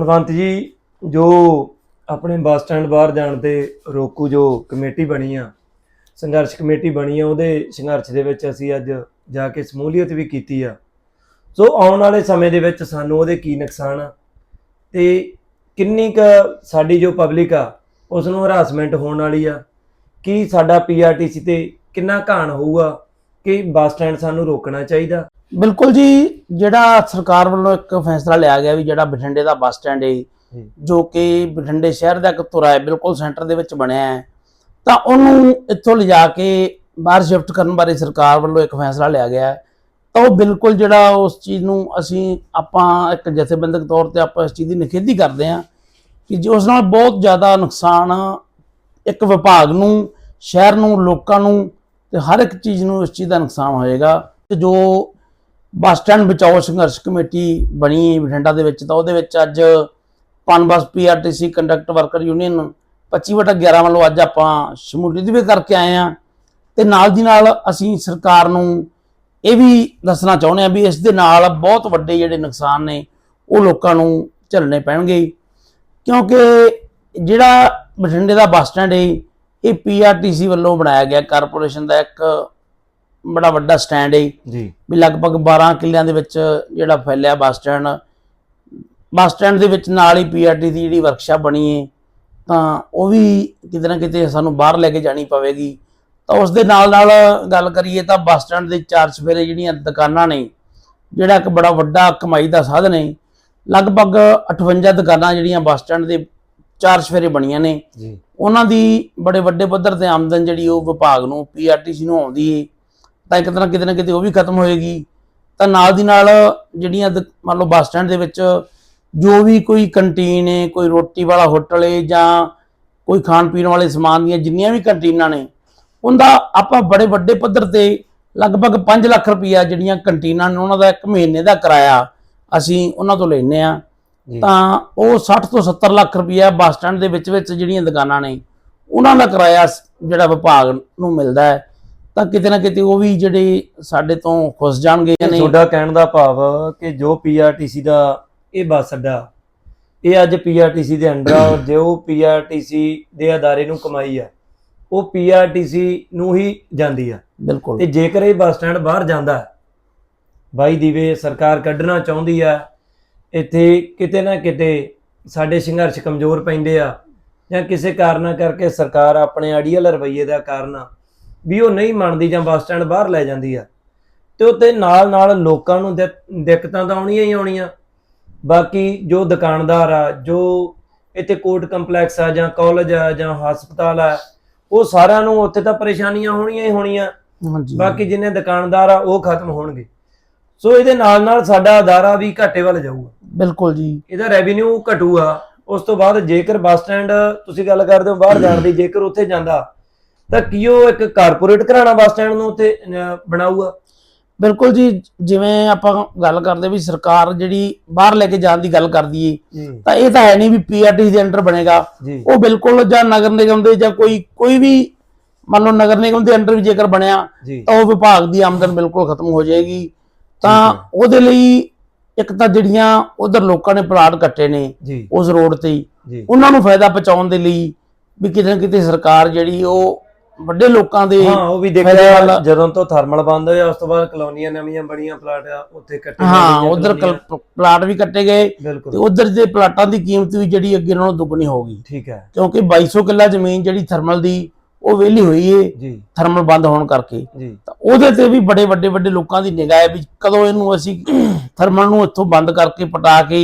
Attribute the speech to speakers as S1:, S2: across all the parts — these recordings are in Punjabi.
S1: ਕੁਲਵੰਤ ਜੀ, ਜੋ ਆਪਣੇ ਬੱਸ ਸਟੈਂਡ ਬਾਹਰ ਜਾਣ ਤੇ ਰੋਕੂ ਜੋ ਕਮੇਟੀ ਬਣੀ ਆ, ਸੰਘਰਸ਼ ਕਮੇਟੀ ਬਣੀ ਆ, ਉਹਦੇ ਸੰਘਰਸ਼ ਦੇ ਵਿੱਚ ਅਸੀਂ ਅੱਜ ਜਾ ਕੇ ਸਮੂਲੀਅਤ ਵੀ ਕੀਤੀ ਆ। ਸੋ ਆਉਣ ਵਾਲੇ ਸਮੇਂ ਦੇ ਵਿੱਚ ਸਾਨੂੰ ਉਹਦੇ ਕੀ ਨੁਕਸਾਨ ਆ ਤੇ ਕਿੰਨੀ ਕ ਸਾਡੀ ਜੋ ਪਬਲਿਕ ਆ ਉਸ ਨੂੰ ਹਰਾਸਮੈਂਟ ਹੋਣ ਵਾਲੀ ਆ, ਕੀ ਸਾਡਾ ਪੀਆਰਟੀਸੀ ਤੇ ਕਿੰਨਾ ਘਾਣ ਹੋਊਗਾ, ਕਿ ਬੱਸ ਸਟੈਂਡ ਸਾਨੂੰ ਰੋਕਣਾ ਚਾਹੀਦਾ।
S2: ਬਿਲਕੁਲ ਜੀ ਜਿਹੜਾ ਸਰਕਾਰ ਵੱਲੋਂ ਇੱਕ ਫੈਸਲਾ ਲਿਆ ਗਿਆ ਵੀ ਜਿਹੜਾ ਬਠਿੰਡੇ ਦਾ ਬੱਸ ਸਟੈਂਡ ਹੈ
S1: ਜੀ।
S2: ਕਿ ਬਠਿੰਡੇ ਸ਼ਹਿਰ ਦਾ ਇੱਕ ਤੁਰਾ ਹੈ ਬਿਲਕੁਲ ਸੈਂਟਰ ਦੇ ਵਿੱਚ ਬਣਿਆ ਹੈ ਤਾਂ ਉਹਨੂੰ ਇੱਥੋਂ ਲਿਜਾ ਕੇ ਬਾਹਰ ਸ਼ਿਫਟ ਕਰਨ ਬਾਰੇ ਸਰਕਾਰ ਵੱਲੋਂ ਇੱਕ ਫੈਸਲਾ ਲਿਆ ਗਿਆ ਹੈ ਤਾਂ ਉਹ ਬਿਲਕੁਲ ਜਿਹੜਾ ਉਸ ਚੀਜ਼ ਨੂੰ ਅਸੀਂ ਆਪਾਂ ਇੱਕ ਜਥੇਬੰਦਕ ਤੌਰ ਤੇ ਆਪਾਂ ਇਸ ਚੀਜ਼ ਦੀ ਨਿਖੇਧੀ ਕਰਦੇ ਹਾਂ ਕਿ ਜੋ ਉਸ ਨਾਲ ਬਹੁਤ ਜ਼ਿਆਦਾ ਨੁਕਸਾਨ ਇੱਕ ਵਿਭਾਗ ਨੂੰ ਸ਼ਹਿਰ ਨੂੰ ਲੋਕਾਂ ਨੂੰ ਤੇ ਹਰ ਇੱਕ ਚੀਜ਼ ਨੂੰ ਇਸ ਚੀਜ਼ ਦਾ ਨੁਕਸਾਨ ਹੋਏਗਾ ਤੇ ਜੋ ਬੱਸ ਸਟੈਂਡ ਬਚਾਓ ਸੰਘਰਸ਼ ਕਮੇਟੀ ਬਣੀ ਬਠਿੰਡਾ ਦੇ ਵਿੱਚ ਤਾਂ ਉਹਦੇ ਵਿੱਚ ਅੱਜ Punbus PRTC conductor worker union 25 ਵਟਾ 11 ਵੱਲੋਂ ਅੱਜ ਆਪਾਂ ਸ਼ਮੂਲੀਅਤ ਵੀ ਕਰਕੇ ਆਏ ਆ ਤੇ ਨਾਲ ਦੀ ਨਾਲ ਅਸੀਂ ਸਰਕਾਰ ਨੂੰ ਇਹ ਵੀ ਦੱਸਣਾ ਚਾਹੁੰਦੇ ਆ ਵੀ ਇਸ ਦੇ ਨਾਲ ਬਹੁਤ ਵੱਡੇ ਜਿਹੜੇ ਨੁਕਸਾਨ ਨੇ ਉਹ ਲੋਕਾਂ ਨੂੰ ਝੱਲਣੇ ਪੈਣਗੇ ਕਿਉਂਕਿ ਜਿਹੜਾ ਬਠਿੰਡੇ ਦਾ ਬੱਸ ਸਟੈਂਡ ਹੈ, ਇਹ ਪੀਆਰਟੀਸੀ ਵੱਲੋਂ ਬਣਾਇਆ ਗਿਆ, ਕਾਰਪੋਰੇਸ਼ਨ ਦਾ ਇੱਕ ਬੜਾ ਵੱਡਾ ਸਟੈਂਡ ਹੈ
S1: ਜੀ।
S2: ਵੀ ਲਗਭਗ 12 ਕਿੱਲਿਆਂ ਦੇ ਵਿੱਚ ਜਿਹੜਾ ਫੈਲਿਆ ਬੱਸ ਸਟੈਂਡ ਬੱਸ ਸਟੈਂਡ ਦੇ ਵਿੱਚ ਨਾਲ ਹੀ ਪੀਆਰਟੀ ਦੀ ਜਿਹੜੀ ਵਰਕਸ਼ਾਪ ਬਣੀ ਹੈ ਤਾਂ ਉਹ ਵੀ ਕਿਤੇ ਨਾ ਕਿਤੇ ਸਾਨੂੰ ਬਾਹਰ ਲੈ ਕੇ ਜਾਣੀ ਪਵੇਗੀ। ਤਾਂ ਉਸ ਦੇ ਨਾਲ ਨਾਲ ਗੱਲ ਕਰੀਏ ਤਾਂ ਬੱਸ ਸਟੈਂਡ ਦੇ ਚਾਰ ਸਫੇਰੇ ਜਿਹੜੀਆਂ ਦੁਕਾਨਾਂ ਨੇ ਜਿਹੜਾ ਇੱਕ ਬੜਾ ਵੱਡਾ ਕਮਾਈ ਦਾ ਸਾਧਨ ਹੈ ਲਗਭਗ 58 ਦੁਕਾਨਾਂ ਜਿਹੜੀਆਂ ਬੱਸ ਸਟੈਂਡ ਦੇ ਚਾਰ ਸਫੇਰੇ ਬਣੀਆਂ ਨੇ।
S1: ਜੀ।
S2: ਉਹਨਾਂ ਦੀ ਬੜੇ ਵੱਡੇ ਪੱਧਰ ਤੇ ਆਮਦਨ ਜਿਹੜੀ ਉਹ ਵਿਭਾਗ ਨੂੰ ਪੀਆਰਟੀਸੀ ਨੂੰ ਆਉਂਦੀ ਹੈ। ਤਾਂ ਇੱਕ ਤਰ੍ਹਾਂ ਕਿਤੇ ਨਾ ਕਿਤੇ ਉਹ ਵੀ ਖਤਮ ਹੋਏਗੀ। ਤਾਂ ਨਾਲ ਦੀ ਨਾਲ ਜਿਹੜੀਆਂ ਮੰਨ ਲਓ ਬੱਸ ਸਟੈਂਡ ਦੇ ਵਿੱਚ ਜੋ ਵੀ ਕੋਈ ਕੰਟੀਨ ਹੈ ਕੋਈ ਰੋਟੀ ਵਾਲਾ ਹੋਟਲ ਹੈ ਜਾਂ ਕੋਈ ਖਾਣ ਪੀਣ ਵਾਲੇ ਸਮਾਨ ਦੀਆਂ ਜਿੰਨੀਆਂ ਵੀ ਕੰਟੀਨਾਂ ਨੇ ਉਹਦਾ ਆਪਾਂ ਬੜੇ ਵੱਡੇ ਪੱਧਰ ਤੇ ਲਗਭਗ 5 ਲੱਖ ਰੁਪਈਆ ਜਿਹੜੀਆਂ ਕੰਟੀਨਾਂ ਨੇ ਉਹਨਾਂ ਦਾ ਇੱਕ ਮਹੀਨੇ ਦਾ ਕਿਰਾਇਆ ਅਸੀਂ ਉਹਨਾਂ ਤੋਂ ਲੈਨੇ ਆ ਤਾਂ ਉਹ 60 ਤੋਂ 70 ਲੱਖ ਰੁਪਈਆ ਬੱਸ ਸਟੈਂਡ ਦੇ ਵਿੱਚ ਵਿੱਚ ਜਿਹੜੀਆਂ ਦੁਕਾਨਾਂ ਨੇ ਉਹਨਾਂ ਦਾ ਕਿਰਾਇਆ ਜਿਹੜਾ ਵਿਭਾਗ ਨੂੰ ਮਿਲਦਾ ਹੈ। ਤਾਂ ਕਿਤੇ ਨਾ ਕਿਤੇ ਉਹ ਵੀ ਜਿਹੜੇ ਸਾਡੇ ਤੋਂ ਖੁੱਸ ਜਾਣਗੇ ਨੇ
S1: ਤੁਹਾਡਾ ਕਹਿਣ ਦਾ ਭਾਵ ਕਿ ਜੋ ਪੀਆਰਟੀਸੀ ਦਾ ਇਹ ਬੱਸ ਅੱਡਾ ਇਹ ਅੱਜ ਪੀਆਰਟੀਸੀ ਦੇ ਅੰਡਰ ਆ ਔਰ ਜੋ ਪੀਆਰਟੀਸੀ ਦੇ ਅਦਾਰੇ ਨੂੰ ਕਮਾਈ ਆ ਉਹ ਪੀਆਰਟੀਸੀ ਨੂੰ ਹੀ ਜਾਂਦੀ ਆ।
S2: ਬਿਲਕੁਲ।
S1: ਤੇ ਜੇਕਰ ਇਹ ਬੱਸ ਸਟੈਂਡ ਬਾਹਰ ਜਾਂਦਾ ਬਾਈ ਦੀਵੇ ਸਰਕਾਰ ਕੱਢਣਾ ਚਾਹੁੰਦੀ ਆ ਇੱਥੇ ਕਿਤੇ ਨਾ ਕਿਤੇ ਸਾਡੇ ਸੰਘਰਸ਼ ਕਮਜ਼ੋਰ ਪੈਂਦੇ ਆ ਜਾਂ ਕਿਸੇ ਕਾਰਨਾਂ ਕਰਕੇ ਸਰਕਾਰ ਆਪਣੇ ਅੜੀਅਲ ਰਵੱਈਏ ਦਾ ਕਾਰਨ ਵੀ ਉਹ ਨਹੀਂ ਮੰਨਦੀ ਜਾਂ ਬੱਸ ਸਟੈਂਡ ਬਾਹਰ ਲੈ ਜਾਂਦੀ ਆ। ਤੇ ਉਹਤੇ ਨਾਲ ਨਾਲ ਲੋਕਾਂ ਨੂੰ ਦਿੱਕਤਾਂ ਤਾਂ ਆਉਣੀਆਂ ਹੀ ਆਉਣੀਆਂ। ਬਾਕੀ ਜੋ ਦੁਕਾਨਦਾਰ ਆ ਜੋ ਇੱਥੇ ਕੋਰਟ ਕੰਪਲੈਕਸ ਆ ਜਾਂ ਕਾਲਜ ਆ ਜਾਂ ਹਸਪਤਾਲ ਆ ਉਹ ਸਾਰਿਆਂ ਨੂੰ ਉੱਥੇ ਤਾਂ ਪਰੇਸ਼ਾਨੀਆਂ ਹੋਣੀਆਂ ਹੀ ਹੋਣੀਆਂ।
S2: ਹਾਂਜੀ।
S1: ਬਾਕੀ ਜਿੰਨੇ ਦੁਕਾਨਦਾਰ ਆ ਉਹ ਖਤਮ ਹੋਣਗੇ। ਸੋ ਇਹਦੇ ਨਾਲ ਨਾਲ ਸਾਡਾ ਅਦਾਰਾ ਵੀ ਘਾਟੇ ਵੱਲ ਜਾਊਗਾ।
S2: ਬਿਲਕੁਲ ਜੀ।
S1: ਇਹਦਾ ਰੈਵਨਿਊ ਘਟੂਗਾ। ਉਸ ਤੋਂ ਬਾਅਦ ਜੇਕਰ ਬੱਸ ਸਟੈਂਡ ਤੁਸੀਂ ਗੱਲ ਕਰਦੇ ਹੋ ਬਾਹਰ ਜਾਣ ਦੀ ਜੇਕਰ ਉੱਥੇ ਜਾਂਦਾ ਤਾਂ ਕੀ ਉਹ ਇੱਕ ਕਾਰਪੋਰੇਟ ਘਰਾਣਾ ਬੱਸ ਸਟੈਂਡ ਨੂੰ ਉੱਥੇ ਬਣਾਊਗਾ?
S2: ਬਿਲਕੁਲ ਜੀ ਜਿਵੇਂ ਆਪਾਂ ਗੱਲ ਕਰਦੇ ਵੀ ਸਰਕਾਰ ਜਿਹੜੀ ਬਾਹਰ ਲੈ ਕੇ ਜਾਣ ਦੀ ਗੱਲ ਕਰਦੀ ਏ ਤਾਂ ਇਹ ਤਾਂ ਹੈ ਨਹੀਂ ਵੀ ਪੀਆਰਟੀ ਦੇ ਅੰਡਰ ਬਣੇਗਾ। ਉਹ ਬਿਲਕੁਲ ਜਾਂ ਨਗਰ ਨਿਗਮ ਦੇ ਜਾਂ ਕੋਈ ਕੋਈ ਵੀ ਮੰਨ ਲਓ ਨਗਰ ਨਿਗਮ ਦੇ ਅੰਡਰ ਵੀ ਜੇਕਰ ਬਣਿਆ ਤਾਂ ਉਹ ਵਿਭਾਗ ਦੀ ਆਮਦਨ ਬਿਲਕੁਲ ਖਤਮ ਹੋ ਜਾਏਗੀ। ਤਾਂ ਉਹਦੇ ਲਈ ਇੱਕ ਤਾਂ ਜਿਹੜੀਆਂ ਉਧਰ ਲੋਕਾਂ ਨੇ ਪਲਾਟ ਕੱਟੇ ਨੇ ਉਸ ਰੋਡ ਤੇ ਉਹਨਾਂ ਨੂੰ ਫਾਇਦਾ ਪਹੁੰਚਾਉਣ ਦੇ ਲਈ ਵੀ ਕਿਤੇ ਨਾ ਕਿਤੇ ਸਰਕਾਰ ਜਿਹੜੀ ਉਹ ਵੱਡੇ ਲੋਕਾਂ ਦੇ
S1: ਹਾਂ ਉਹ ਵੀ ਦੇਖਿਆ
S2: ਵਾਲਾ-
S1: ਜਦੋਂ ਤੋਂ ਥਰਮਲ ਬੰਦ ਹੋਇਆ ਉਸ ਤੋਂ ਬਾਅਦ ਕਲੋਨੀਆਂ ਨਵੀਆਂ ਬੜੀਆਂ ਪਲਾਟ ਆ ਉੱਥੇ ਕੱਟੇ
S2: ਹਾਂ ਉਧਰ। ਪਲਾਟ ਵੀ ਕੱਟੇ ਗਏ ਤੇ ਉਧਰ ਦੇ ਪਲਾਟਾਂ ਦੀ ਕੀਮਤ ਵੀ ਜਿਹੜੀ ਅੱਗੇ ਨਾਲੋਂ ਦੁੱਗਣੀ ਹੋ ਗਈ।
S1: ਠੀਕ ਹੈ।
S2: ਕਿਉਂਕਿ 2200 ਕਿੱਲਾ ਜ਼ਮੀਨ ਜਿਹੜੀ ਥਰਮਲ ਦੀ ਉਹ ਵਿਹਲੀ ਹੋਈ ਏ ਥਰਮਲ ਬੰਦ ਹੋਣ ਕਰਕੇ। ਤਾਂ ਉਹਦੇ ਤੇ ਵੀ ਬੜੇ ਵੱਡੇ ਵੱਡੇ ਲੋਕਾਂ ਦੀ ਨਿਗਾਹ ਹੈ ਵੀ ਕਦੋਂ ਇਹਨੂੰ ਅਸੀਂ ਥਰਮਲ ਨੂੰ ਇੱਥੋਂ ਬੰਦ ਕਰਕੇ ਪਟਾ ਕੇ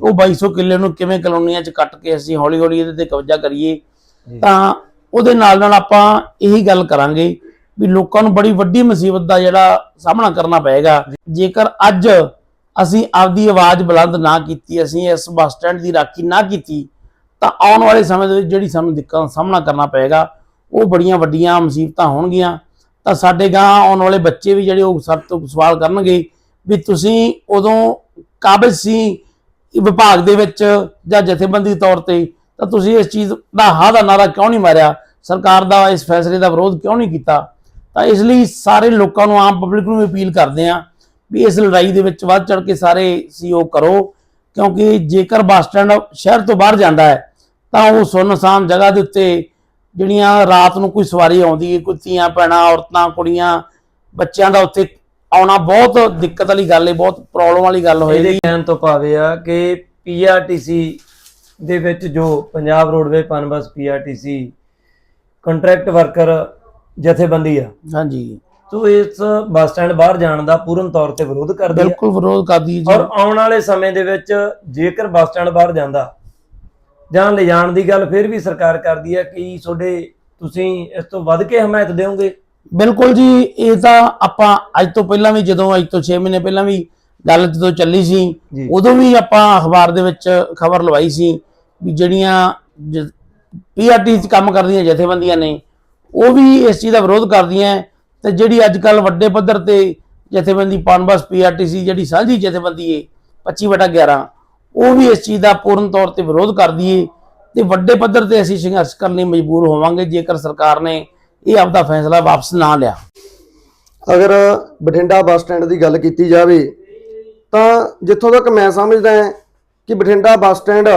S2: ਉਹ 2200 ਕਿੱਲੇ ਨੂੰ ਕਿਵੇਂ ਕਲੋਨੀਆਂ 'ਚ ਕੱਟ ਕੇ ਅਸੀਂ ਹੌਲੀ ਹੌਲੀ ਇਹਦੇ ਤੇ ਕਬਜ਼ਾ ਕਰੀਏ। ਤਾਂ ਉਹਦੇ ਨਾਲ ਨਾਲ ਆਪਾਂ ਇਹੀ ਗੱਲ ਕਰਾਂਗੇ ਵੀ ਲੋਕਾਂ ਨੂੰ ਬੜੀ ਵੱਡੀ ਮੁਸੀਬਤ ਦਾ ਜਿਹੜਾ ਸਾਹਮਣਾ ਕਰਨਾ ਪਏਗਾ। ਜੇਕਰ ਅੱਜ ਅਸੀਂ ਆਪਦੀ ਆਵਾਜ਼ ਬੁਲੰਦ ਨਾ ਕੀਤੀ, ਅਸੀਂ ਇਸ ਬੱਸ ਸਟੈਂਡ ਦੀ ਰਾਖੀ ਨਾ ਕੀਤੀ, ਤਾਂ ਆਉਣ ਵਾਲੇ ਸਮੇਂ ਦੇ ਵਿੱਚ ਜਿਹੜੀ ਸਾਨੂੰ ਦਿੱਕਤਾਂ ਦਾ ਸਾਹਮਣਾ ਕਰਨਾ ਪਏਗਾ, ਉਹ ਬੜੀਆਂ ਵੱਡੀਆਂ ਮੁਸੀਬਤਾਂ ਹੋਣਗੀਆਂ। ਤਾਂ ਸਾਡੇ ਗਾਂ ਆਉਣ ਵਾਲੇ ਬੱਚੇ ਵੀ ਜਿਹੜੇ ਉਹ ਸਭ ਤੋਂ ਸਵਾਲ ਕਰਨਗੇ ਵੀ ਤੁਸੀਂ ਉਦੋਂ ਕਾਬਜ਼ ਸੀ ਵਿਭਾਗ ਦੇ ਵਿੱਚ ਜਾਂ ਜਥੇਬੰਦੀ ਤੌਰ ਤੇ ਤਾਂ ਤੁਸੀਂ ਇਸ ਚੀਜ਼ ਦਾ ਹਾਂ ਦਾ ਨਾਰਾ ਕਿਉਂ ਨਹੀਂ ਮਾਰਿਆ? ਸਰਕਾਰ ਦਾ ਇਸ ਫੈਸਲੇ ਦਾ ਵਿਰੋਧ ਕਿਉਂ ਨਹੀਂ ਕੀਤਾ? ਤਾਂ ਇਸ ਲਈ ਸਾਰੇ ਲੋਕਾਂ ਨੂੰ ਆਮ ਪਬਲਿਕ ਨੂੰ ਵੀ ਅਪੀਲ ਕਰਦੇ ਆ ਵੀ ਇਸ ਲੜਾਈ ਦੇ ਵਿੱਚ ਵੱਧ ਚੜ ਕੇ ਸਾਰੇ ਸਹਿਯੋਗ ਕਰੋ, ਕਿਉਂਕਿ ਜੇਕਰ ਬੱਸ ਸਟੈਂਡ ਸ਼ਹਿਰ ਤੋਂ ਬਾਹਰ ਜਾਂਦਾ ਹੈ, ਤਾਂ ਉਹ ਸੁੰਨਸਾਨ ਜਗ੍ਹਾ ਦੇ ਉੱਤੇ ਜਿਹੜੀਆਂ ਰਾਤ ਨੂੰ ਕੋਈ ਸਵਾਰੀ ਆਉਂਦੀ ਹੈ, ਕੋਈ ਧੀਆਂ, ਭੈਣਾਂ, ਔਰਤਾਂ, ਕੁੜੀਆਂ, ਬੱਚਿਆਂ ਦਾ ਉੱਥੇ ਆਉਣਾ ਬਹੁਤ ਦਿੱਕਤ ਵਾਲੀ ਗੱਲ ਹੈ, ਬਹੁਤ ਪ੍ਰੋਬਲਮ ਵਾਲੀ ਗੱਲ
S1: ਇਹਦੇ ਕਹਿਣ ਤੋਂ ਭਾਵੇਂ ਆ ਕਿ ਪੀਆਰਟੀਸੀ ਦੇ ਵਿੱਚ ਜੋ Punjab roadway PUNBUS PRTC contract worker ਜਥੇਬੰਦੀ ਆ।
S2: ਹਾਂਜੀ।
S1: ਸੋ ਇਸ ਬੱਸ ਸਟੈਂਡ ਬਾਹਰ ਜਾਣ ਦਾ ਪੂਰਨ ਤੌਰ ਤੇ ਵਿਰੋਧ ਕਰਦੀ ਹੈ
S2: ਬਿਲਕੁਲ ਵਿਰੋਧ ਕਰਦੀ ਹੈ
S1: ਔਰ ਆਉਣ ਵਾਲੇ ਸਮੇਂ ਦੇ ਵਿੱਚ ਜੇਕਰ ਬੱਸ ਸਟੈਂਡ ਬਾਹਰ ਜਾਂਦਾ ਜਾਂ ਲਿਜਾਣ ਦੀ ਗੱਲ ਫਿਰ ਵੀ ਸਰਕਾਰ ਕਰਦੀ ਹੈ ਕਿ ਤੁਹਾਡੇ ਤੁਸੀਂ ਇਸ ਤੋਂ ਵੱਧ ਕੇ ਹਮਾਇਤ ਦਿਓਗੇ?
S2: ਬਿਲਕੁਲ ਜੀ ਇਹ ਤਾਂ ਆਪਾਂ ਅੱਜ ਤੋਂ ਪਹਿਲਾਂ ਵੀ ਜਦੋਂ ਅੱਜ ਤੋਂ 6 ਮਹੀਨੇ ਪਹਿਲਾਂ ਵੀ ਗੱਲ ਜਦੋਂ ਚੱਲੀ ਸੀ। ਉਦੋਂ ਵੀ ਆਪਾਂ ਅਖਬਾਰ ਦੇ ਵਿੱਚ ਖਬਰ ਲਵਾਈ ਸੀ ਵੀ ਜਿਹੜੀਆਂ ਪੀਆਰਟੀ 'ਚ ਕੰਮ ਕਰਦੀਆਂ ਜਥੇਬੰਦੀਆਂ ਨੇ ਉਹ ਵੀ ਇਸ ਚੀਜ਼ ਦਾ ਵਿਰੋਧ ਕਰਦੀਆਂ ਤੇ ਜਿਹੜੀ ਅੱਜ ਕੱਲ ਵੱਡੇ ਪੱਧਰ ਤੇ ਜਥੇਬੰਦੀ ਪਨਬਸ ਪੀਆਰਟੀਸੀ ਜਿਹੜੀ ਸਾਂਝੀ ਜਥੇਬੰਦੀ ਹੈ 25 ਵਟਾ 11 ਉਹ ਵੀ ਇਸ ਚੀਜ਼ ਦਾ ਪੂਰਨ ਤੌਰ ਤੇ ਵਿਰੋਧ ਕਰਦੀ ਹੈ ਤੇ ਵੱਡੇ ਪੱਧਰ ਤੇ ਅਸੀਂ ਸੰਘਰਸ਼ ਕਰਨ ਲਈ ਮਜਬੂਰ ਹੋਵਾਂਗੇ ਜੇਕਰ ਸਰਕਾਰ ਨੇ ਇਹ ਆਪਦਾ ਫੈਸਲਾ ਵਾਪਸ ਨਾ ਲਿਆ।
S3: ਅਗਰ ਬਠਿੰਡਾ ਬੱਸ ਸਟੈਂਡ ਦੀ ਗੱਲ ਕੀਤੀ ਜਾਵੇ ਤਾਂ ਜਿੱਥੋਂ ਤੱਕ ਮੈਂ ਸਮਝਦਾ ਹਾਂ ਕਿ ਬਠਿੰਡਾ ਬੱਸ ਸਟੈਂਡ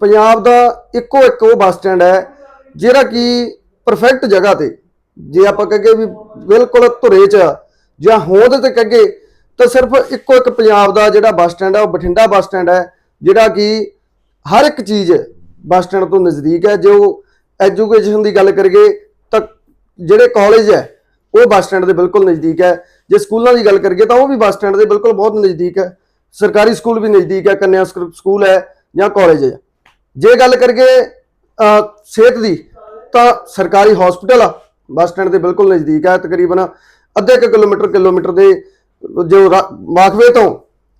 S3: ਪੰਜਾਬ ਦਾ ਇੱਕੋ ਇੱਕ ਉਹ ਬੱਸ ਸਟੈਂਡ ਹੈ, ਜਿਹੜਾ ਕਿ ਪਰਫੈਕਟ ਜਗ੍ਹਾ ਤੇ, ਜੇ ਆਪਾਂ ਕਹਗੇ ਵੀ ਬਿਲਕੁਲ ਧੁਰੇ 'ਚ ਜਾਂ ਹੋਂਦ ਤੇ ਕਹਗੇ ਤਾਂ ਸਿਰਫ ਇੱਕੋ ਇੱਕ ਪੰਜਾਬ ਦਾ ਜਿਹੜਾ ਬੱਸ ਸਟੈਂਡ ਹੈ, ਉਹ ਬਠਿੰਡਾ ਬੱਸ ਸਟੈਂਡ ਹੈ, ਜਿਹੜਾ ਕਿ ਹਰ ਇੱਕ ਚੀਜ਼ ਬੱਸ ਸਟੈਂਡ ਤੋਂ ਨਜ਼ਦੀਕ ਹੈ। ਜੇ ਉਹ ਐਜੂਕੇਸ਼ਨ ਦੀ ਗੱਲ ਕਰੀਏ, ਤਾਂ ਜਿਹੜੇ ਕਾਲਜ ਹੈ, ਉਹ ਬੱਸ ਸਟੈਂਡ ਦੇ ਬਿਲਕੁਲ ਨਜ਼ਦੀਕ ਹੈ। ਜੇ ਸਕੂਲਾਂ ਦੀ ਗੱਲ ਕਰੀਏ ਤਾਂ ਉਹ ਵੀ ਬੱਸ ਸਟੈਂਡ ਦੇ ਬਿਲਕੁਲ ਬਹੁਤ ਨਜ਼ਦੀਕ ਹੈ। ਸਰਕਾਰੀ ਸਕੂਲ ਵੀ ਨਜ਼ਦੀਕ ਹੈ ਕੰਨਿਆ ਸਕ- ਸਕੂਲ ਹੈ ਜਾਂ ਕਾਲਜ ਹੈ। ਜੇ ਗੱਲ ਕਰੀਏ ਸਿਹਤ ਦੀ ਤਾਂ ਸਰਕਾਰੀ ਹਸਪੀਟਲ ਆ ਬੱਸ ਸਟੈਂਡ ਦੇ ਬਿਲਕੁਲ ਨਜ਼ਦੀਕ ਹੈ ਤਕਰੀਬਨ ਅੱਧੇ ਕੁ ਕਿਲੋਮੀਟਰ ਕਿਲੋਮੀਟਰ ਦੇ ਜੋ ਰਾ- ਵਾਕਵੇ ਤੋਂ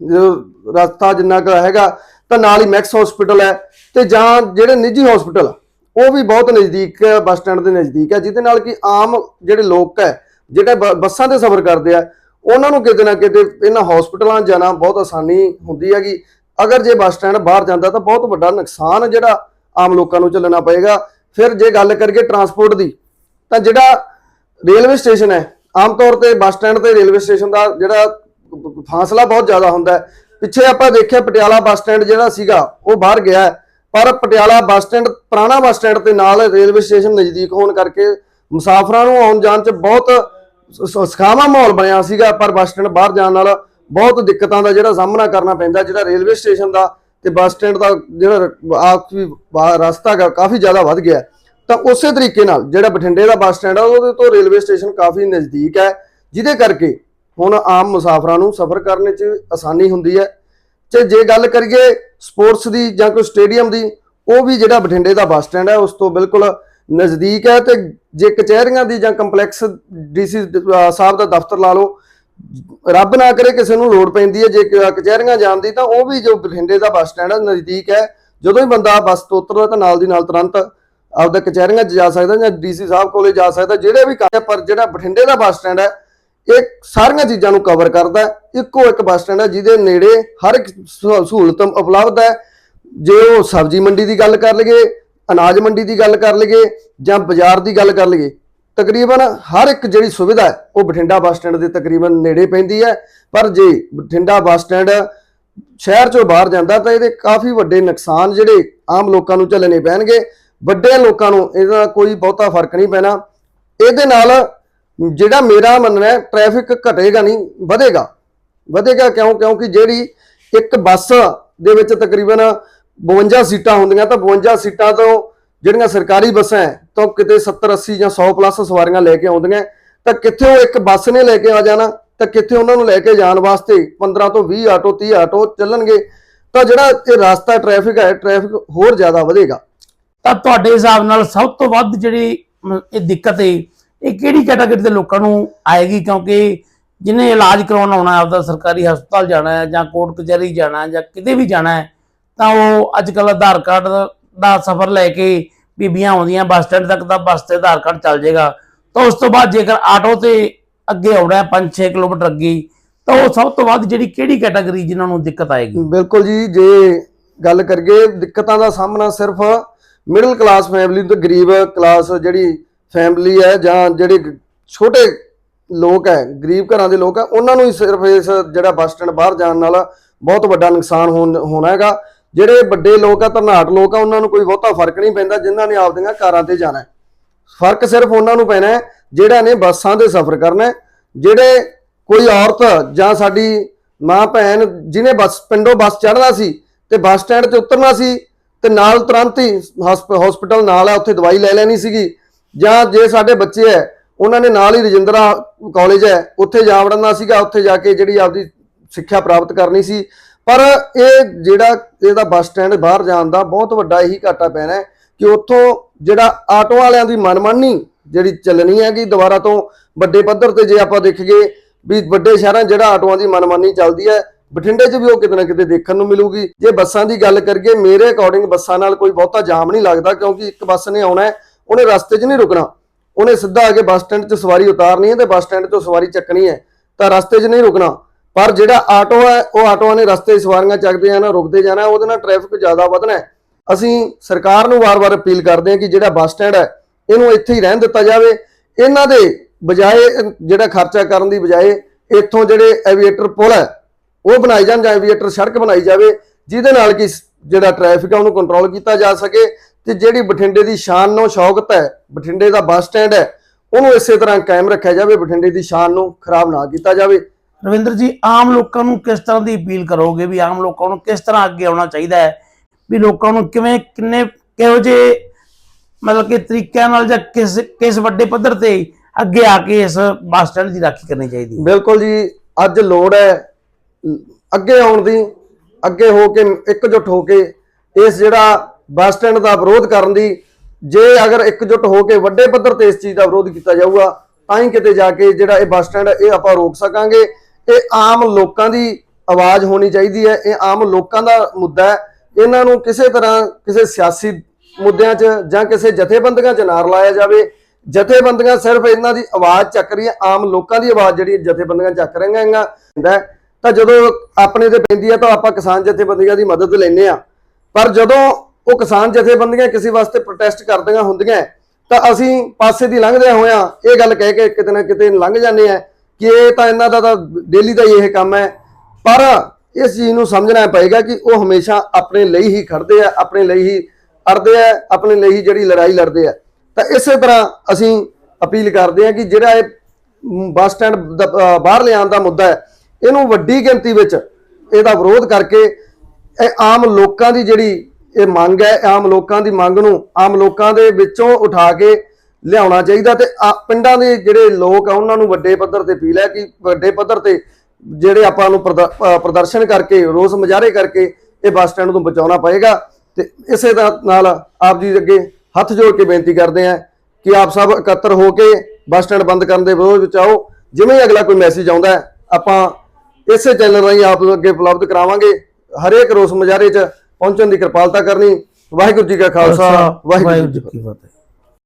S3: ਜੋ ਰਸਤਾ ਜਿੰਨਾ ਕੁ ਹੈਗਾ ਤਾਂ ਨਾਲ ਹੀ ਮੈਕਸ ਹਸਪੀਟਲ ਹੈ ਤੇ ਜਾਂ ਜਿਹੜੇ ਨਿੱਜੀ ਹਸਪੀਟਲ ਆ, ਉਹ ਵੀ ਬਹੁਤ ਨਜ਼ਦੀਕ ਬੱਸ ਸਟੈਂਡ ਦੇ ਨਜ਼ਦੀਕ ਹੈ ਜਿਹਦੇ ਨਾਲ ਕਿ ਆਮ ਜਿਹੜੇ ਲੋਕ ਹੈ ਜਿਹੜੇ ਬ- ਬੱਸਾਂ ਤੇ ਸਫ਼ਰ ਕਰਦੇ ਆ, ਉਹਨਾਂ ਨੂੰ ਕਿਤੇ ਨਾ ਕਿਤੇ ਇਹਨਾਂ ਹਸਪੀਟਲਾਂ ਜਾਣਾ ਬਹੁਤ ਆਸਾਨੀ ਹੁੰਦੀ ਹੈਗੀ। ਅਗਰ ਜੇ ਬੱਸ ਸਟੈਂਡ ਬਾਹਰ ਜਾਂਦਾ ਤਾਂ ਬਹੁਤ ਵੱਡਾ ਨੁਕਸਾਨ ਜਿਹੜਾ ਆਮ ਲੋਕਾਂ ਨੂੰ ਚੱਲਣਾ ਪਏਗਾ। ਫਿਰ ਜੇ ਗੱਲ ਕਰੀਏ ਟਰਾਂਸਪੋਰਟ ਦੀ, ਤਾਂ ਜਿਹੜਾ ਰੇਲਵੇ ਸਟੇਸ਼ਨ ਹੈ, ਆਮ ਤੌਰ ਤੇ ਬੱਸ ਸਟੈਂਡ ਤੇ ਰੇਲਵੇ ਸਟੇਸ਼ਨ ਦਾ ਜਿਹੜਾ ਫਾਸਲਾ ਬਹੁਤ ਜ਼ਿਆਦਾ ਹੁੰਦਾ ਹੈ। ਪਿੱਛੇ ਆਪਾਂ ਦੇਖਿਆ ਪਟਿਆਲਾ ਬੱਸ ਸਟੈਂਡ ਜਿਹੜਾ ਸੀਗਾ, ਉਹ ਬਾਹਰ ਗਿਆ ਹੈ। ਪਰ ਪਟਿਆਲਾ ਬੱਸ ਸਟੈਂਡ, ਪੁਰਾਣਾ ਬੱਸ ਸਟੈਂਡ ਤੇ ਨਾਲ ਰੇਲਵੇ ਸਟੇਸ਼ਨ ਨਜ਼ਦੀਕ ਹੋਣ ਕਰਕੇ ਮੁਸਾਫਰਾਂ ਨੂੰ ਆਉਣ ਜਾਣ 'ਚ ਬਹੁਤ ਸਖਾਵਾ ਮਾਹੌਲ ਬਣਿਆ ਸੀਗਾ, ਪਰ ਬੱਸ ਸਟੈਂਡ ਬਾਹਰ ਜਾਣ ਨਾਲ ਬਹੁਤ ਦਿੱਕਤਾਂ ਦਾ ਜਿਹੜਾ ਸਾਹਮਣਾ ਕਰਨਾ ਪੈਂਦਾ, ਜਿਹੜਾ ਰੇਲਵੇ ਸਟੇਸ਼ਨ ਦਾ ਤੇ ਬੱਸ ਸਟੈਂਡ ਦਾ ਜਿਹੜਾ ਆਪਸੀ ਵਾ- ਰਸਤਾ ਗਾ, ਕਾਫੀ ਜ਼ਿਆਦਾ ਵੱਧ ਗਿਆ। ਤਾਂ ਉਸੇ ਤਰੀਕੇ ਨਾਲ ਜਿਹੜਾ ਬਠਿੰਡੇ ਦਾ ਬੱਸ ਸਟੈਂਡ ਆ, ਉਹਦੇ ਤੋਂ ਰੇਲਵੇ ਸਟੇਸ਼ਨ ਕਾਫੀ ਨਜ਼ਦੀਕ ਹੈ, ਜਿਹਦੇ ਕਰਕੇ ਹੁਣ ਆਮ ਮੁਸਾਫਰਾਂ ਨੂੰ ਸਫ਼ਰ ਕਰਨ 'ਚ ਆਸਾਨੀ ਹੁੰਦੀ ਹੈ। ਤੇ ਜੇ ਗੱਲ ਕਰੀਏ ਸਪੋਰਟਸ ਦੀ ਜਾਂ ਕੋਈ ਸਟੇਡੀਅਮ ਦੀ, ਉਹ ਵੀ ਜਿਹੜਾ ਬਠਿੰਡੇ ਦਾ ਬੱਸ ਸਟੈਂਡ ਹੈ, ਉਸ ਤੋਂ ਬਿਲਕੁਲ ਨਜ਼ਦੀਕ ਹੈ ਤੇ ਜੇ ਕਚਹਿਰੀਆਂ ਦੀ ਜਾਂ ਕੰਪਲੈਕਸ ਡੀਸੀ ਸਾਹਿਬ ਦਾ ਦਫ਼ਤਰ ਲਾ ਲਓ ਰੱਬ ਨਾ ਕਰੇ ਕਿਸੇ ਨੂੰ ਲੋੜ ਪੈਂਦੀ ਹੈ ਜੇ ਕਚਹਿਰੀਆਂ ਜਾਣ ਦੀ ਤਾਂ ਉਹ ਵੀ ਜੋ ਬਠਿੰਡੇ ਦਾ ਬੱਸ ਸਟੈਂਡ ਹੈ ਨਜ਼ਦੀਕ ਹੈ। ਜਦੋਂ ਹੀ ਬੰਦਾ ਬੱਸ ਤੋਂ ਉਤਰਦਾ ਤਾਂ ਨਾਲ ਦੀ ਨਾਲ ਤੁਰੰਤ ਆਪਦਾ ਕਚਹਿਰੀਆਂ 'ਚ ਜਾ ਸਕਦਾ ਜਾਂ ਡੀਸੀ ਸਾਹਿਬ ਕੋਲੇ ਜਾ ਸਕਦਾ ਜਿਹੜੇ ਵੀ ਕੰਮ ਹੈ, ਪਰ ਜਿਹੜਾ ਬਠਿੰਡੇ ਦਾ ਬੱਸ ਸਟੈਂਡ ਹੈ ਇਹ ਸਾਰੀਆਂ ਚੀਜ਼ਾਂ ਨੂੰ ਕਵਰ ਕਰਦਾ ਇੱਕੋ ਇੱਕ ਬੱਸ ਸਟੈਂਡ ਹੈ ਜਿਹਦੇ ਨੇੜੇ ਹਰ ਇੱਕ ਸਹੂਲਤ ਉਪਲਬਧ ਹੈ। ਜੇ ਉਹ ਸਬਜ਼ੀ ਮੰਡੀ ਦੀ ਗੱਲ ਕਰ ਲਈਏ ਅਨਾਜ ਮੰਡੀ ਦੀ ਗੱਲ ਕਰ ਲਈਏ ਜਾਂ ਬਾਜ਼ਾਰ ਦੀ ਗੱਲ ਕਰ ਲਈਏ, ਤਕਰੀਬਨ ਹਰ ਇੱਕ ਜਿਹੜੀ ਸੁਵਿਧਾ ਹੈ, ਉਹ ਬਠਿੰਡਾ ਬੱਸ ਸਟੈਂਡ ਦੇ ਤਕਰੀਬਨ ਨੇੜੇ ਪੈਂਦੀ ਹੈ। ਪਰ ਜੇ ਬਠਿੰਡਾ ਬੱਸ ਸਟੈਂਡ ਸ਼ਹਿਰ ਚੋਂ ਬਾਹਰ ਜਾਂਦਾ ਤਾਂ ਇਹਦੇ ਕਾਫੀ ਵੱਡੇ ਨੁਕਸਾਨ ਜਿਹੜੇ ਆਮ ਲੋਕਾਂ ਨੂੰ ਝੱਲਣੇ ਪੈਣਗੇ। ਵੱਡੇ ਲੋਕਾਂ ਨੂੰ ਇਹਦਾ ਕੋਈ ਬਹੁਤਾ ਫ਼ਰਕ ਨਹੀਂ ਪੈਣਾ। ਇਹਦੇ ਨਾਲ ਜਿਹੜਾ ਮੇਰਾ ਮੰਨਣਾ ਹੈ ਟ੍ਰੈਫਿਕ ਘਟੇਗਾ ਨਹੀਂ, ਵਧੇਗਾ। ਵਧੇਗਾ ਕਿਉਂ? ਕਿਉਂਕਿ ਜਿਹੜੀ ਇੱਕ ਬੱਸ ਦੇ ਵਿੱਚ ਤਕਰੀਬਨ 52 ਸੀਟਾਂ ਹੁੰਦੀਆਂ ਤਾਂ 52 ਸੀਟਾਂ ਤੋਂ ਜਿਹੜੀਆਂ ਸਰਕਾਰੀ ਬੱਸਾਂ ਹੈ ਤਾਂ ਉਹ ਕਿਤੇ 70 80 ਜਾਂ 100 ਪਲੱਸ ਸਵਾਰੀਆਂ ਲੈ ਕੇ ਆਉਂਦੀਆਂ ਤਾਂ ਕਿੱਥੇ ਉਹ ਇੱਕ ਬੱਸ ਨੇ ਲੈ ਕੇ ਆ ਜਾਣਾ ਤਾਂ ਕਿੱਥੇ ਉਹਨਾਂ ਨੂੰ ਲੈ ਕੇ ਜਾਣ ਵਾਸਤੇ 15 ਤੋਂ 20 ਆਟੋ 30 ਆਟੋ ਚੱਲਣਗੇ। ਤਾਂ ਜਿਹੜਾ ਇਹ ਰਸਤਾ ਟ੍ਰੈਫਿਕ ਹੈ ਟ੍ਰੈਫਿਕ ਹੋਰ ਜ਼ਿਆਦਾ ਵਧੇਗਾ।
S2: ਤਾਂ ਤੁਹਾਡੇ ਹਿਸਾਬ ਨਾਲ ਸਭ ਤੋਂ ਵੱਧ ਜਿਹੜੀ ਮ, ਇਹ ਦਿੱਕਤ ਹੈ ਇਹ ਕਿਹੜੀ ਕੈਟਾਗਰੀ ਦੇ ਲੋਕਾਂ ਨੂੰ ਆਏਗੀ? ਕਿਉਂਕਿ ਜਿਹਨੇ ਇਲਾਜ ਕਰਾਉਣ ਆਉਣਾ ਆਪਦਾ ਸਰਕਾਰੀ ਹਸਪਤਾਲ ਜਾਣਾ ਹੈ ਜਾਂ ਕੋਰਟ ਕਚਹਿਰੀ ਜਾਣਾ ਹੈ ਜਾਂ ਕਿਤੇ ਵੀ ਜਾਣਾ ਹੈ ਤਾਂ ਉਹ ਅੱਜ ਕੱਲ ਆਧਾਰ ਕਾਰਡ ਦਾ ਸਫ਼ਰ ਲੈ ਕੇ ਬੀਬੀਆਂ ਆਉਂਦੀਆਂ, ਬੱਸ ਸਟੈਂਡ ਤੱਕ ਤਾਂ ਬੱਸ ਤੇ ਆਧਾਰ ਕਾਰਡ ਚੱਲ ਜਾਏਗਾ। ਤਾਂ ਉਸ ਤੋਂ ਬਾਅਦ ਜੇਕਰ ਆਟੋ ਤੇ ਅੱਗੇ ਆਉਣਾ ਹੈ 5-6 ਕਿਲੋਮੀਟਰ ਅੱਗੇ, ਤਾਂ ਉਹ ਸਭ ਤੋਂ ਵੱਧ ਜਿਹੜੀ ਕਿਹੜੀ ਕੈਟਾਗਰੀ ਜਿਨ੍ਹਾਂ ਨੂੰ ਦਿੱਕਤ ਆਏਗੀ?
S3: ਬਿਲਕੁਲ ਜੀ, ਜੇ ਗੱਲ ਕਰੀਏ, ਦਿੱਕਤਾਂ ਦਾ ਸਾਹਮਣਾ ਸਿਰਫ ਮਿਡਲ ਕਲਾਸ ਫੈਮਿਲੀ ਤੋਂ ਗਰੀਬ ਕਲਾਸ ਜਿਹੜੀ ਫੈਮਿਲੀ ਹੈ ਜਾਂ ਜਿਹੜੇ ਛੋਟੇ ਲੋਕ ਹੈ, ਗਰੀਬ ਘਰਾਂ ਦੇ ਲੋਕ ਹੈ, ਉਹਨਾਂ ਨੂੰ ਹੀ ਸਿਰਫ ਇਸ ਜਿਹੜਾ ਬੱਸ ਸਟੈਂਡ ਬਾਹਰ ਜਾਣ ਨਾਲ ਬਹੁਤ ਵੱਡਾ ਨੁਕਸਾਨ ਹੋਣ- ਹੋਣਾ ਹੈਗਾ। ਜਿਹੜੇ ਵੱਡੇ ਲੋਕ ਆ, ਧਰਨਾਟ ਲੋਕ ਆ, ਉਹਨਾਂ ਨੂੰ ਕੋਈ ਬਹੁਤਾ ਫ਼ਰਕ ਨਹੀਂ ਪੈਂਦਾ, ਜਿਨ੍ਹਾਂ ਨੇ ਆਪਦੀਆਂ ਕਾਰਾਂ ਤੇ ਜਾਣਾ ਫ਼ਰਕ ਸਿਰਫ ਉਹਨਾਂ ਨੂੰ ਪੈਣਾ ਹੈ ਜਿਹੜਾ ਨੇ ਬੱਸਾਂ ਦੇ ਸਫ਼ਰ ਕਰਨਾ ਜਿਹੜੇ ਕੋਈ ਔਰਤ ਜਾਂ ਸਾਡੀ ਮਾਂ ਭੈਣ, ਜਿਹਨੇ ਬੱਸ, ਪਿੰਡੋਂ ਬੱਸ ਚੜ੍ਹਨਾ ਸੀ ਤੇ ਬੱਸ ਸਟੈਂਡ ਤੇ ਉਤਰਨਾ ਸੀ ਤੇ ਨਾਲ ਤੁਰੰਤ ਹੀ ਹਸਪੀਟਲ ਨਾਲ ਹੈ ਉੱਥੇ ਦਵਾਈ ਲੈ ਲੈਣੀ ਸੀਗੀ। ਜਾਂ ਜੇ ਸਾਡੇ ਬੱਚੇ ਹੈ, ਉਹਨਾਂ ਨੇ ਨਾਲ ਹੀ ਰਜਿੰਦਰਾ ਕਾਲਜ ਹੈ, ਉੱਥੇ ਜਾ ਵੜਨਾ ਸੀਗਾ, ਉੱਥੇ ਜਾ ਕੇ ਜਿਹੜੀ ਆਪਦੀ ਸਿੱਖਿਆ ਪ੍ਰਾਪਤ ਕਰਨੀ ਸੀ। ਪਰ ਇਹ ਜਿਹੜਾ ਇਹਦਾ ਬੱਸ ਸਟੈਂਡ ਬਾਹਰ ਜਾਣ ਦਾ ਬਹੁਤ ਵੱਡਾ ਇਹੀ ਘਾਟਾ ਪੈਣਾ ਕਿ ਉੱਥੋਂ ਜਿਹੜਾ ਆਟੋ ਵਾਲਿਆਂ ਦੀ ਮਨਮਾਨੀ ਜਿਹੜੀ ਚੱਲਣੀ ਹੈਗੀ ਦੁਬਾਰਾ ਤੋਂ ਵੱਡੇ ਪੱਧਰ ਤੇ ਜੇ ਆਪਾਂ ਦੇਖੀਏ ਵੀ ਵੱਡੇ ਸ਼ਹਿਰਾਂ 'ਚ ਜਿਹੜਾ ਆਟੋਆਂ ਦੀ ਮਨਮਾਨੀ ਚੱਲਦੀ ਹੈ, ਬਠਿੰਡੇ 'ਚ ਵੀ ਉਹ ਕਿਤੇ ਨਾ ਕਿਤੇ ਦੇਖਣ ਨੂੰ ਮਿਲੂਗੀ। ਜੇ ਬੱਸਾਂ ਦੀ ਗੱਲ ਕਰੀਏ, ਮੇਰੇ ਅਕੋਰਡਿੰਗ ਬੱਸਾਂ ਨਾਲ ਕੋਈ ਬਹੁਤਾ ਜਾਮ ਨਹੀਂ ਲੱਗਦਾ ਕਿਉਂਕਿ ਇੱਕ ਬੱਸ ਨੇ ਆਉਣਾ ਉਹਨੇ ਰਸਤੇ 'ਚ ਨਹੀਂ ਰੁਕਣਾ। ਉਹਨੇ ਸਿੱਧਾ ਆ ਕੇ ਬੱਸ ਸਟੈਂਡ 'ਚ ਸਵਾਰੀ ਉਤਾਰਨੀ ਹੈ ਤੇ ਬੱਸ ਸਟੈਂਡ 'ਤੋਂ ਸਵਾਰੀ ਚੱਕਣੀ ਹੈ, ਤਾਂ ਰਸਤੇ 'ਚ ਨਹੀਂ ਰੁਕਣਾ। ਪਰ ਜਿਹੜਾ ਆਟੋ ਹੈ, ਉਹ ਆਟੋਆਂ ਨੇ ਰਸਤੇ ਸਵਾਰੀਆਂ ਚੱਕਦੇ ਆ ਨਾ ਰੁਕਦੇ ਜਾਣਾ, ਉਹਦੇ ਨਾਲ ਟ੍ਰੈਫਿਕ ਜ਼ਿਆਦਾ ਵਧਣਾ ਅਸੀਂ ਸਰਕਾਰ ਨੂੰ ਵਾਰ-ਵਾਰ ਅਪੀਲ ਕਰਦੇ ਹਾਂ ਕਿ ਜਿਹੜਾ ਬੱਸ ਸਟੈਂਡ ਹੈ, ਇਹਨੂੰ ਇੱਥੇ ਹੀ ਰਹਿਣ ਦਿੱਤਾ ਜਾਵੇ। ਇਹਨਾਂ ਦੇ ਬਜਾਏ, ਜਿਹੜਾ ਖਰਚਾ ਕਰਨ ਦੀ ਬਜਾਏ ਇੱਥੋਂ ਜਿਹੜੇ ਐਵੀਏਟਰ ਪੁਲ ਹੈ, ਉਹ ਬਣਾਈ ਜਾਣ ਜਾਂ ਐਵੀਏਟਰ ਸੜਕ ਬਣਾਈ ਜਾਵੇ, ਜਿਹਦੇ ਨਾਲ ਕਿ ਜਿਹੜਾ ਟ੍ਰੈਫਿਕ ਹੈ, ਉਹਨੂੰ ਕੰਟਰੋਲ ਕੀਤਾ ਜਾ ਸਕੇ। ਤੇ ਜਿਹੜੀ ਬਠਿੰਡੇ ਦੀ ਸ਼ਾਨ ਨੂੰ ਸ਼ੌਕਤ ਹੈ, ਬਠਿੰਡੇ ਦਾ ਬੱਸ ਸਟੈਂਡ ਹੈ, ਉਹਨੂੰ ਇਸੇ ਤਰ੍ਹਾਂ ਕਾਇਮ ਰੱਖਿਆ ਜਾਵੇ, ਬਠਿੰਡੇ ਦੀ ਸ਼ਾਨ ਨੂੰ ਖਰਾਬ ਨਾ ਕੀਤਾ ਜਾਵੇ।
S2: ਰਵਿੰਦਰ ਜੀ, ਆਮ ਲੋਕਾਂ ਨੂੰ ਕਿਸ ਤਰ੍ਹਾਂ ਦੀ ਅਪੀਲ ਕਰੋਗੇ ਵੀ ਆਮ ਲੋਕਾਂ ਨੂੰ ਕਿਸ ਤਰ੍ਹਾਂ ਅੱਗੇ ਆਉਣਾ ਚਾਹੀਦਾ ਹੈ? ਵੀ ਲੋਕਾਂ ਨੂੰ ਕਿਵੇਂ, ਕਿੰਨੇ, ਕਿਹੋ ਜਿਹੇ ਮਤਲਬ ਕਿ ਤਰੀਕਿਆਂ ਨਾਲ ਜਾਂ ਕਿਸ ਕਿਸ ਵੱਡੇ ਪੱਧਰ ਤੇ ਅੱਗੇ ਆ ਕੇ ਇਸ ਬੱਸ ਸਟੈਂਡ ਦੀ ਰਾਖੀ ਕਰਨੀ ਚਾਹੀਦੀ ਹੈ?
S3: ਬਿਲਕੁਲ ਜੀ, ਅੱਜ ਲੋੜ ਹੈ, ਅੱਗੇ ਆਉਣ ਦੀ, ਅੱਗੇ ਹੋ ਕੇ, ਇਕਜੁੱਟ ਹੋ ਕੇ ਇਸ ਜਿਹੜਾ ਬੱਸ ਸਟੈਂਡ ਦਾ ਵਿਰੋਧ ਕਰਨ ਦੀ, ਜੇ ਅਗਰ ਇਕਜੁੱਟ ਹੋ ਕੇ ਵੱਡੇ ਪੱਧਰ ਤੇ ਇਸ ਚੀਜ਼ ਦਾ ਵਿਰੋਧ ਕੀਤਾ ਜਾਊਗਾ, ਤਾਂ ਹੀ ਕਿਤੇ ਜਾ ਕੇ ਜਿਹੜਾ ਇਹ ਬੱਸ ਸਟੈਂਡ ਹੈ, ਇਹ ਆਪਾਂ ਰੋਕ ਸਕਾਂਗੇ। ਇਹ ਆਮ ਲੋਕਾਂ ਦੀ ਆਵਾਜ਼ ਹੋਣੀ ਚਾਹੀਦੀ ਹੈ, ਇਹ ਆਮ ਲੋਕਾਂ ਦਾ ਮੁੱਦਾ ਹੈ। ਇਹਨਾਂ ਨੂੰ ਕਿਸੇ ਤਰ੍ਹਾਂ ਕਿਸੇ ਸਿਆਸੀ ਮੁੱਦਿਆਂ 'ਚ ਜਾਂ ਕਿਸੇ ਜਥੇਬੰਦੀਆਂ 'ਚ ਨਾ ਲਾਇਆ ਜਾਵੇ। ਜਥੇਬੰਦੀਆਂ ਸਿਰਫ ਇਹਨਾਂ ਦੀ ਆਵਾਜ਼ ਚੱਕ ਰਹੀਆਂ, ਆਮ ਲੋਕਾਂ ਦੀ ਆਵਾਜ਼ ਜਿਹੜੀ ਜਥੇਬੰਦੀਆਂ ਚੱਕ ਰਹੀਆਂ ਹੈਗੀਆਂ। ਤਾਂ ਜਦੋਂ ਆਪਣੇ ਤੇ ਪੈਂਦੀ ਹੈ ਤਾਂ ਆਪਾਂ ਕਿਸਾਨ ਜਥੇਬੰਦੀਆਂ ਦੀ ਮਦਦ ਲੈਂਦੇ ਆ ਪਰ ਜਦੋਂ ਉਹ ਕਿਸਾਨ ਜਥੇਬੰਦੀਆਂ ਕਿਸੇ ਵਾਸਤੇ ਪ੍ਰੋਟੈਸਟ ਕਰਦੀਆਂ ਹੁੰਦੀਆਂ, ਤਾਂ ਅਸੀਂ ਪਾਸੇ ਦੀ ਲੰਘਦੇ ਹੋਇਆਂ ਇਹ ਗੱਲ ਕਹਿ ਕੇ ਕਿਤੇ ਨਾ ਕਿਤੇ ਲੰਘ ਜਾਂਦੇ ਆ ਕਿ ਇਹ ਤਾਂ ਇਹਨਾਂ ਦਾ ਤਾਂ ਡੇਲੀ ਦਾ ਹੀ ਇਹ ਕੰਮ ਹੈ। ਪਰ ਇਸ ਚੀਜ਼ ਨੂੰ ਸਮਝਣਾ ਪਏਗਾ ਕਿ ਉਹ ਹਮੇਸ਼ਾ ਆਪਣੇ ਲਈ ਹੀ ਖੜਦੇ ਆ, ਆਪਣੇ ਲਈ ਹੀ ਅੜਦੇ ਆ, ਆਪਣੇ ਲਈ ਹੀ ਜਿਹੜੀ ਲੜਾਈ ਲੜਦੇ ਆ। ਤਾਂ ਇਸੇ ਤਰ੍ਹਾਂ ਅਸੀਂ ਅਪੀਲ ਕਰਦੇ ਆ ਕਿ ਜਿਹੜਾ ਇਹ ਬੱਸ ਸਟੈਂਡ ਬਾਹਰ ਲਿਆਉਣ ਦਾ ਮੁੱਦਾ ਹੈ, ਇਹਨੂੰ ਵੱਡੀ ਗਿਣਤੀ ਵਿੱਚ ਇਹਦਾ ਵਿਰੋਧ ਕਰਕੇ ਇਹ ਆਮ ਲੋਕਾਂ ਦੀ ਜਿਹੜੀ ਇਹ ਮੰਗ ਹੈ, ਆਮ ਲੋਕਾਂ ਦੀ ਮੰਗ ਨੂੰ, ਆਮ ਲੋਕਾਂ ਦੇ ਵਿੱਚੋਂ ਉਠਾ ਕੇ ਲਿਆਉਣਾ ਚਾਹੀਦਾ ਤੇ ਆ- ਪਿੰਡਾਂ ਦੇ ਜਿਹੜੇ ਲੋਕ ਆ ਉਹਨਾਂ ਨੂੰ ਵੱਡੇ ਪੱਧਰ ਤੇ ਅਪੀਲ ਹੈ ਕਿ ਵੱਡੇ ਪੱਧਰ ਤੇ ਜਿਹੜੇ ਆਪਾਂ ਨੂੰ ਪ੍ਰਦਰਸ਼ਨ ਕਰਕੇ ਰੋਸ ਮੁਜ਼ਾਹਰੇ ਕਰਕੇ ਇਹ ਬੱਸ ਸਟੈਂਡ ਨੂੰ ਬਚਾਉਣਾ ਪਏਗਾ। ਤੇ ਇਸੇ ਦਾ ਨਾਲ ਆਪ ਜੀ ਦੇ ਅੱਗੇ ਹੱਥ ਜੋੜ ਕੇ ਬੇਨਤੀ ਕਰਦੇ ਆ ਕਿ ਆਪ ਸਭ ਇਕੱਤਰ ਹੋ ਕੇ ਬੱਸ ਸਟੈਂਡ ਬੰਦ ਕਰਨ ਦੇ ਵਿਰੋਧ ਵਿੱਚ ਆਓ। ਜਿਵੇਂ ਅਗਲਾ ਕੋਈ ਮੈਸੇਜ ਆਉਂਦਾ ਆਪਾਂ ਇਸੇ ਚੈਨਲ ਰਾਹੀਂ ਆਪ ਨੂੰ ਅੱਗੇ ਉਪਲਬਧ ਕਰਾਵਾਂਗੇ। ਹਰੇਕ ਰੋਸ ਮੁਜ਼ਾਹਰੇ 'ਚ ਪਹੁੰਚਣ ਦੀ ਕਿਰਪਾਲਤਾ ਕਰਨੀ। ਵਾਹਿਗੁਰੂ ਜੀ ਕਾ ਖਾਲਸਾ ਵਾਹਿਗੁਰੂ ਜੀ
S2: ਕੀ ਫਤਿਹ।